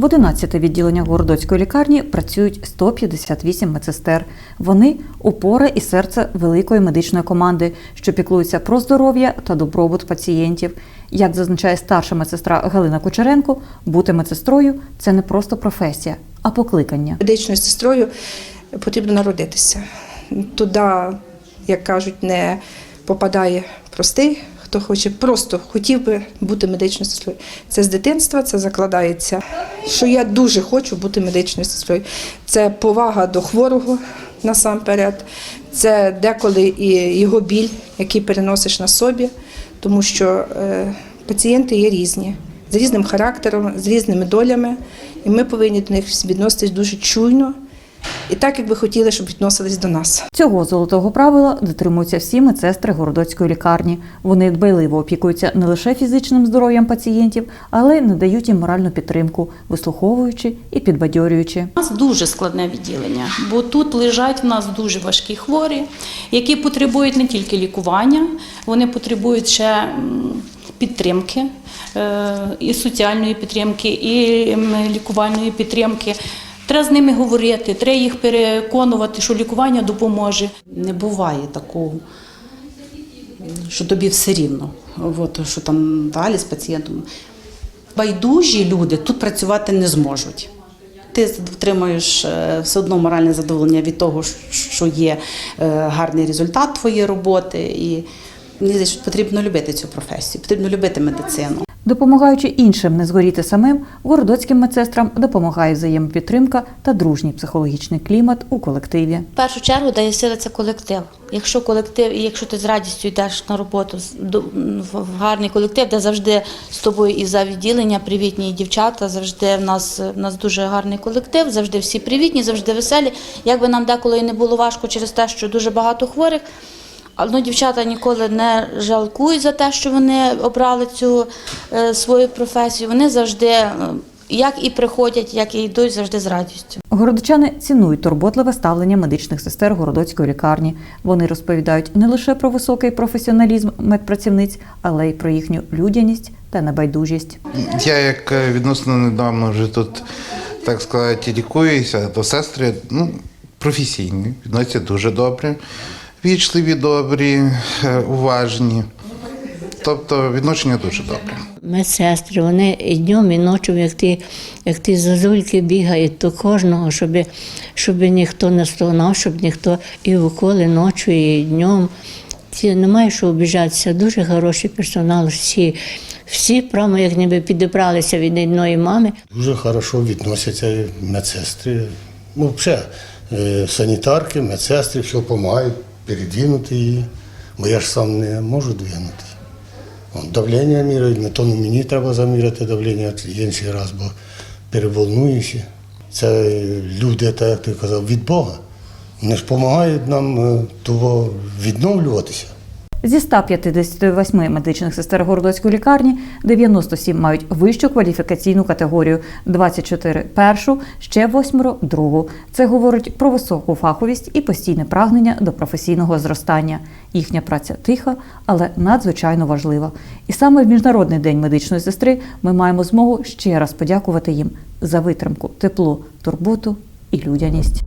В 11 відділеннях Городоцької лікарні працюють 158 медсестер. Вони опора і серце великої медичної команди, що піклуються про здоров'я та добробут пацієнтів. Як зазначає старша медсестра Галина Кучеренко, бути медсестрою це не просто професія, а покликання. Медичною сестрою потрібно народитися. Туди, як кажуть, не попадає простий, хто хоче, просто хотів би бути медичною сестрою. Це з дитинства, це закладається. Що я дуже хочу бути медичною сестрою. Це повага до хворого насамперед, це деколи і його біль, який переносиш на собі, тому що е, пацієнти є різні, з різним характером, з різними долями, і ми повинні до них відноситись дуже чуйно і так, як би хотіли, щоб відносились до нас. Цього золотого правила дотримуються всі медсестри городоцької лікарні. Вони дбайливо опікуються не лише фізичним здоров'ям пацієнтів, але й надають їм моральну підтримку, вислуховуючи і підбадьорюючи. У нас дуже складне відділення, бо тут лежать в нас дуже важкі хворі, які потребують не тільки лікування, вони потребують ще підтримки, е, і соціальної підтримки, і лікувальної підтримки. Треба з ними говорити, треба їх переконувати, що лікування допоможе. Не буває такого, що тобі все рівно. От, що там далі з пацієнтом. Байдужі люди тут працювати не зможуть. Ти отримуєш е, все одно моральне задоволення від того, що є е, гарний результат твоєї роботи. І мені здається, потрібно любити цю професію, потрібно любити медицину. Допомагаючи іншим не згоріти самим, городоцьким медсестрам допомагає взаємопідтримка та дружній психологічний клімат у колективі. В першу чергу дає сили це колектив. Якщо колектив, і якщо ти з радістю йдеш на роботу в гарний колектив, де завжди з тобою і за відділення привітні дівчата, завжди в нас в нас дуже гарний колектив, завжди всі привітні, завжди веселі. Як би нам деколи і не було важко через те, що дуже багато хворих. Але ну, дівчата ніколи не жалкують за те, що вони обрали цю е, свою професію. Вони завжди, е, як і приходять, як і йдуть, завжди з радістю. Городочани цінують турботливе ставлення медичних сестер городоцької лікарні. Вони розповідають не лише про високий професіоналізм медпрацівниць, але й про їхню людяність та небайдужість. Я як е, відносно недавно вже тут, так сказати, лікуюся, то сестри ну, професійні, відносяться дуже добре, вічливі, добрі, е, уважні. Тобто відношення дуже добре. медсестри, вони і днем, і ночі, як ті, як ті зазульки бігають до кожного, щоб, щоб ніхто не стогнав, щоб ніхто і уколи ночі, і днем. Ці немає що обіжатися. Дуже хороший персонал. Всі, всі прямо як ніби підібралися від одної мами. Дуже хорошо відносяться медсестри. Ну, взагалі, е, санітарки, медсестри, все допомагають передвинути її, бо я ж сам не можу двинути. Давлення мірить, на то мені треба заміряти давлення інший раз, бо переволнуюся. Це люди, так як ти казав, від Бога. Вони ж допомагають нам е, того відновлюватися. Зі 158 медичних сестер городоцької лікарні 97 мають вищу кваліфікаційну категорію, 24 – першу, ще восьмеро – другу. Це говорить про високу фаховість і постійне прагнення до професійного зростання. Їхня праця тиха, але надзвичайно важлива. І саме в Міжнародний день медичної сестри ми маємо змогу ще раз подякувати їм за витримку, тепло, турботу і людяність.